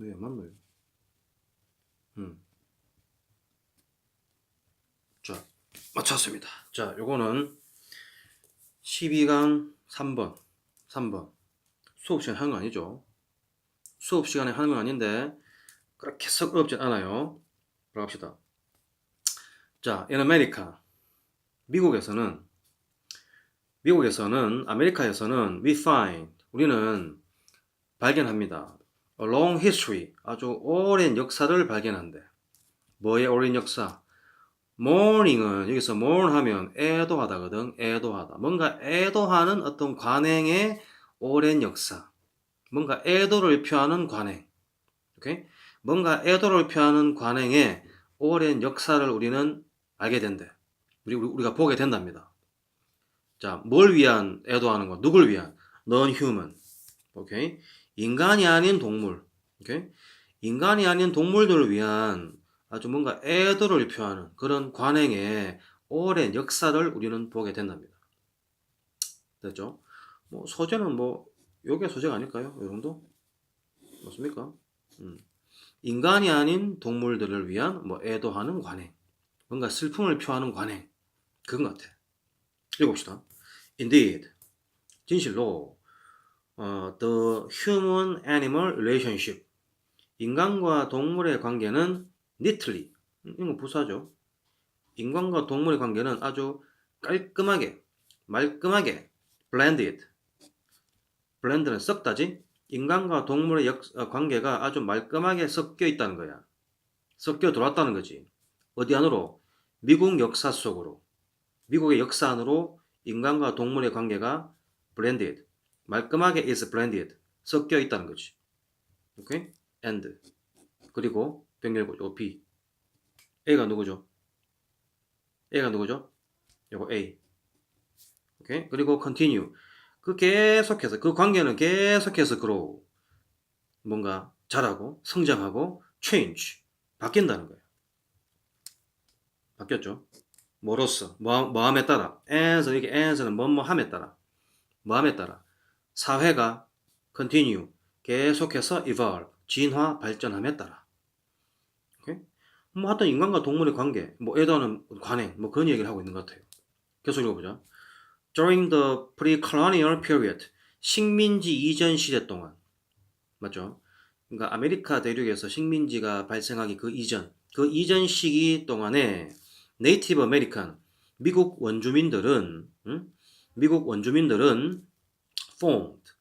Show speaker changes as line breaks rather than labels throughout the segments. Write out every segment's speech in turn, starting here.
왜 맞나요? 음. 자, 맞췄습니다. 자, 요거는 12강 3번. 3번. 수업 시간에 하는 거 아니죠? 수업 시간에 하는 건 아닌데, 그렇게 썩 어렵진 않아요. 들어갑시다. 자, in America. 미국에서는, 미국에서는, 아메리카에서는 we find, 우리는 발견합니다. Long history, 아주 오랜 역사를 발견한대. 뭐의 오랜 역사? mourning은 여기서 mourn 하면 애도하다거든. 애도하다. 뭔가 애도하는 어떤 관행의 오랜 역사. 뭔가 애도를 표하는 관행. 오케이? 뭔가 애도를 표하는 관행의 오랜 역사를 우리는 알게 된대. 우리, 우리- 우리가 보게 된답니다. 자, 뭘 위한 애도하는 거? 누굴 위한? non-human. 오케이? 인간이 아닌 동물. 오케이? 인간이 아닌 동물들을 위한 아주 뭔가 애도를 표하는 그런 관행의 오랜 역사를 우리는 보게 된답니다. 됐죠? 뭐 소재는 뭐 요게 소재가 아닐까요? 이 정도? 맞습니까? 음. 인간이 아닌 동물들을 위한 뭐 애도하는 관행. 뭔가 슬픔을 표하는 관행. 그건 것 같아. 읽어봅시다. Indeed. 진실로 어, the human-animal relationship. 인간과 동물의 관계는 neatly. 음, 이건 부사죠. 인간과 동물의 관계는 아주 깔끔하게, 말끔하게 blended. blend는 섞다지. 인간과 동물의 역, 어, 관계가 아주 말끔하게 섞여 있다는 거야. 섞여 들어왔다는 거지. 어디 안으로? 미국 역사 속으로. 미국의 역사 안으로 인간과 동물의 관계가 blended. 말끔하게 is blended. 섞여 있다는 거지. 오케이? and. 그리고 병렬고 B. A가 누구죠? A가 누구죠? 요거 A. 오케이? 그리고 continue. 그 계속해서 그 관계는 계속해서 grow. 뭔가 자라고 성장하고 change. 바뀐다는 거예요. 바뀌었죠? 뭐로써 뭐, 뭐함에 따라 as 이게 as는 뭐뭐함에 따라 뭐함에 따라 사회가 continue 계속해서 evolve 진화 발전함에 따라 오케이? 뭐 하여튼 인간과 동물의 관계 뭐 애도하는 관행 뭐 그런 얘기를 하고 있는 것 같아요 계속 읽어보자 during the pre-colonial period 식민지 이전 시대 동안 맞죠? 그러니까 아메리카 대륙에서 식민지가 발생하기 그 이전 그 이전 시기 동안에 네이티브 아메리칸 미국 원주민들은 응? 미국 원주민들은 formed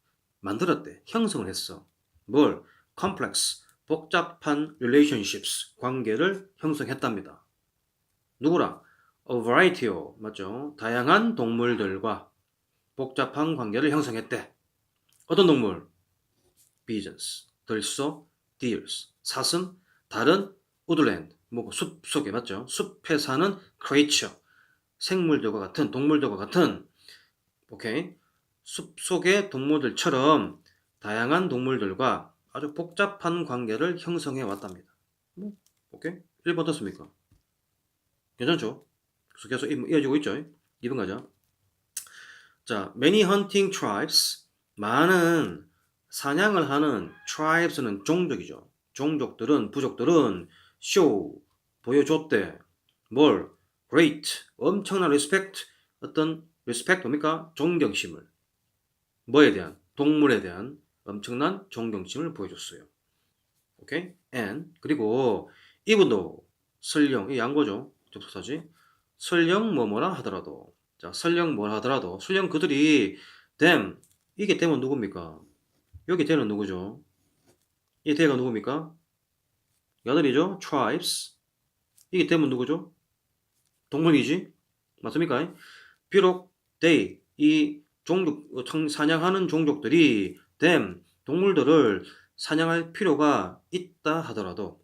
만들었대 형성을 했어. 뭘? complex 복잡한 relationships 관계를 형성했답니다. 누구랑? a variety of 맞죠? 다양한 동물들과 복잡한 관계를 형성했대. 어떤 동물? pigeons 들소 deers. 사슴 다른 woodland 뭐숲 속에 맞죠? 숲에 사는 creature 생물들과 같은 동물들과 같은. 오케이 숲 속의 동물들처럼 다양한 동물들과 아주 복잡한 관계를 형성해 왔답니다. 뭐, 오케이? 1번 어떻습니까? 괜찮죠? 계속 이어지고 있죠? 2번 가자. 자, many hunting tribes. 많은 사냥을 하는 tribes는 종족이죠. 종족들은, 부족들은 show, 보여줬대. 뭘? great, 엄청난 respect, 어떤 respect 뭡니까? 존경심을. 뭐에 대한? 동물에 대한 엄청난 존경심을 보여줬어요. 오케이? and 그리고 이분도 설령 이 양보죠. 접속사지. 설령 뭐뭐라 하더라도 자 설령 뭐라 하더라도 설령 그들이 them 이게 them은 누굽니까? 여기 them은 누구죠? 이 them가 누굽니까? 여들이죠. tribes 이게 them은 누구죠? 동물이지 맞습니까? 비록 they 이 종족 사냥하는 종족들이 them 동물들을 사냥할 필요가 있다 하더라도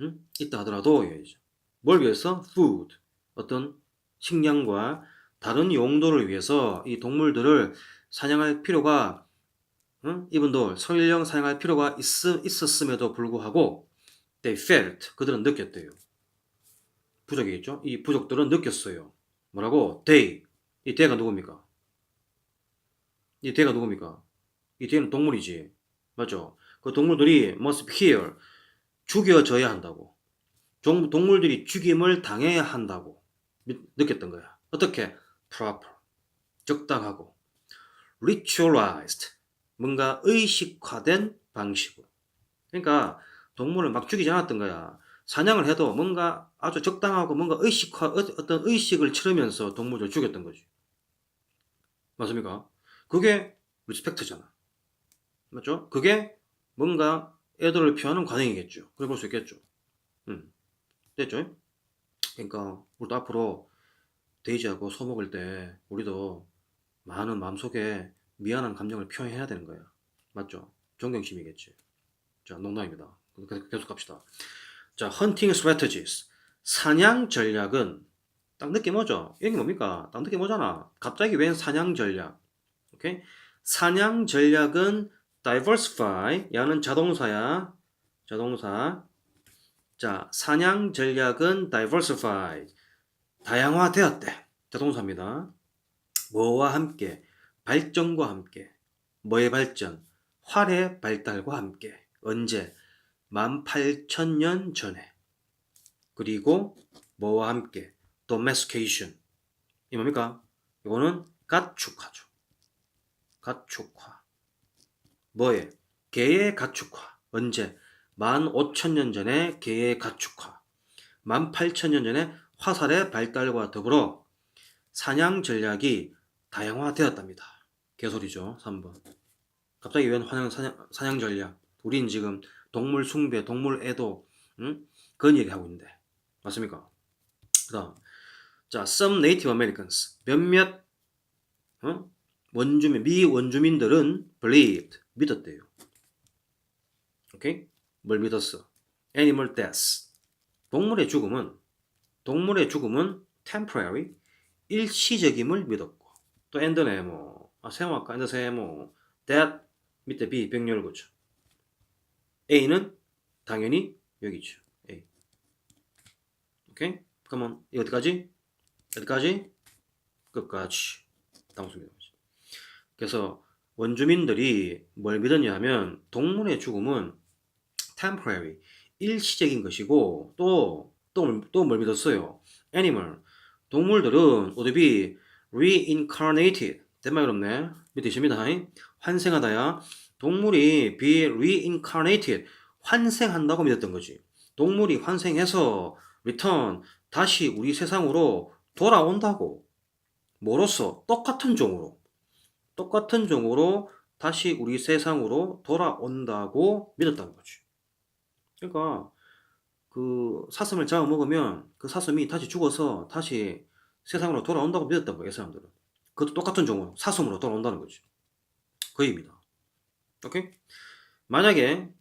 응? 있다 하더라도 이거죠. 뭘 위해서 food 어떤 식량과 다른 용도를 위해서 이 동물들을 사냥할 필요가 응? 이분도 설령 사냥할 필요가 있, 있었음에도 불구하고 they felt 그들은 느꼈대요. 부족이겠죠? 이 부족들은 느꼈어요. 뭐라고? they 이 they가 누굽니까? 이 대가 누굽니까? 이 대는 동물이지. 맞죠? 그 동물들이 must killed. 죽여져야 한다고. 종- 동물들이 죽임을 당해야 한다고 미- 느꼈던 거야. 어떻게? proper. 적당하고. ritualized. 뭔가 의식화된 방식으로. 그러니까 동물을 막 죽이지 않았던 거야. 사냥을 해도 뭔가 아주 적당하고 뭔가 의식화, 어- 어떤 의식을 치르면서 동물을 죽였던 거지. 맞습니까? 그게 리스펙트잖아. 맞죠? 그게 뭔가 애들을 표하는 과정이겠죠. 그래 볼 수 있겠죠. 음. 됐죠? 그러니까 우리도 앞으로 돼지하고 소 먹을 때 우리도 많은 마음속에 미안한 감정을 표현해야 되는 거야. 맞죠? 존경심이겠지. 자, 농담입니다. 계속 갑시다. 자, hunting strategies. 사냥 전략은 딱 느낌 오죠? 이게 뭡니까? 딱 느낌 오잖아. 갑자기 웬 사냥 전략? 오케이? 사냥 전략은 diversify. 야는 자동사야. 자동사. 자, 사냥 전략은 diversify. 다양화되었대. 자동사입니다. 뭐와 함께? 발전과 함께. 뭐의 발전? 활의 발달과 함께. 언제? 18,000년 전에. 그리고 뭐와 함께? domestication. 이 뭡니까? 이거는 가축화죠. 가축화. 뭐에? 개의 가축화. 언제? 15,000년 전에 개의 가축화. 18,000년 전에 화살의 발달과 더불어 사냥 전략이 다양화되었답니다. 개소리죠. 3번. 갑자기 웬 환영 사냥, 사냥 전략? 우린 지금 동물 숭배, 동물 애도, 응? 그런 얘기 하고 있는데. 맞습니까? 그 다음. 자, some Native Americans. 몇몇, 어? 원주민, 미 원주민들은 believed. 믿었대요. 오케이? 뭘 믿었어? Animal death. 동물의 죽음은, 동물의 죽음은 temporary. 일시적임을 믿었고. 또 end네, 뭐. 아, 세모할까? end 세모. that 밑에 B 병렬구죠. A는 당연히 여기죠. A. 오케이? 그러면 이 어디까지? 어디까지? 끝까지. 당수입니다. 그래서 원주민들이 뭘 믿었냐 하면 동물의 죽음은 temporary, 일시적인 것이고 또또또뭘 믿었어요? animal, 동물들은 be reincarnated. 된말 없네. 밑에 있습니다. 환생하다야. 동물이 be reincarnated. 환생한다고 믿었던 거지. 동물이 환생해서 return 다시 우리 세상으로 돌아온다고. 뭐로써? 똑같은 종으로. 똑같은 종으로 다시 우리 세상으로 돌아온다고 믿었다는 거지. 그러니까 그 사슴을 잡아 먹으면 그 사슴이 다시 죽어서 다시 세상으로 돌아온다고 믿었던 거예요, 사람들은. 그것도 똑같은 종으로 사슴으로 돌아온다는 거지. 그 얘기입니다. 오케이? 만약에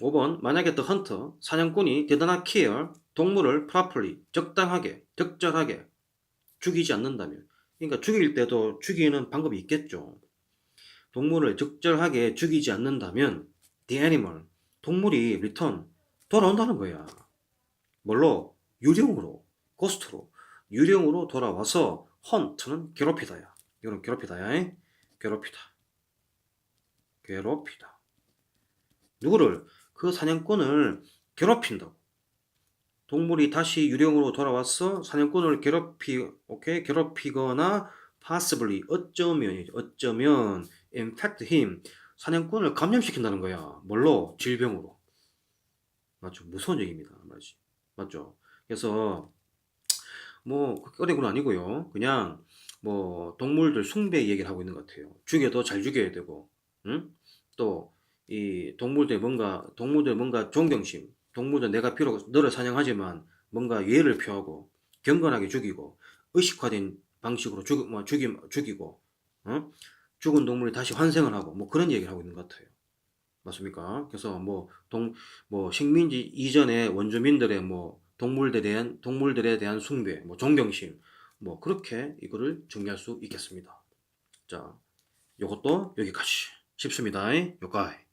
5번 만약에 the hunter 사냥꾼이 not kill 동물을 properly 적당하게 적절하게 죽이지 않는다면 그러니까 죽일 때도 죽이는 방법이 있겠죠. 동물을 적절하게 죽이지 않는다면 the animal 동물이 return 돌아온다는 거야. 뭘로? 유령으로 고스트로 유령으로 돌아와서 hunt는 괴롭히다야. 이거는 괴롭히다야. 괴롭히다. 괴롭히다. 누구를? 그 사냥꾼을 괴롭힌다고. 동물이 다시 유령으로 돌아와서 사냥꾼을 괴롭히, 오케이? 괴롭히거나 possibly, 어쩌면, 어쩌면 infect him, 사냥꾼을 감염시킨다는 거야. 뭘로? 질병으로. 맞죠? 무서운 얘기입니다. 맞지? 맞죠? 그래서 뭐 어려운 건 아니고요. 그냥 뭐 동물들 숭배 얘기를 하고 있는 것 같아요. 죽여도 잘 죽여야 되고, 응? 또 이 동물들 뭔가 동물들 뭔가 존경심, 동물들 내가 비록 너를 사냥하지만 뭔가 예를 표하고 경건하게 죽이고 의식화된 방식으로 죽, 뭐 죽임 죽이고, 어? 죽은 동물이 다시 환생을 하고 뭐 그런 얘기를 하고 있는 것 같아요. 맞습니까? 그래서 뭐 동 뭐 식민지 이전의 원주민들의 뭐 동물들에 대한 동물들에 대한 숭배, 뭐 존경심, 뭐 그렇게 이거를 정리할 수 있겠습니다. 자, 요것도 여기까지 쉽습니다. 요까이.